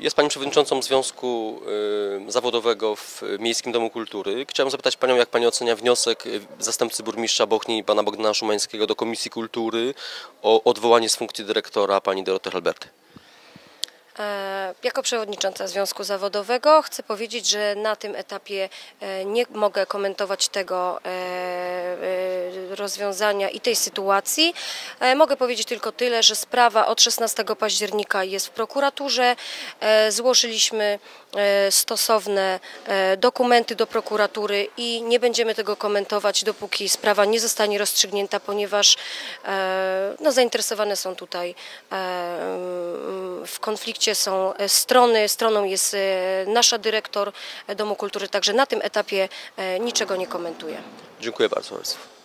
Jest Pani przewodniczącą Związku e, Zawodowego w Miejskim Domu Kultury. Chciałem zapytać Panią, jak Pani ocenia wniosek e, zastępcy burmistrza Bochni, Pana Bogdana Szumańskiego do Komisji Kultury o odwołanie z funkcji dyrektora Pani Doroty Halberty. E, Jako przewodnicząca Związku Zawodowego chcę powiedzieć, że na tym etapie e, nie mogę komentować tego e, e, rozwiązania i tej sytuacji. E, Mogę powiedzieć tylko tyle, że sprawa od 16 października jest w prokuraturze. E, Złożyliśmy e, stosowne dokumenty do prokuratury i nie będziemy tego komentować, dopóki sprawa nie zostanie rozstrzygnięta, ponieważ no, zainteresowane są tutaj w konflikcie są strony. Stroną jest nasza dyrektor Domu Kultury, także na tym etapie niczego nie komentuję. Dziękuję bardzo. Państwu.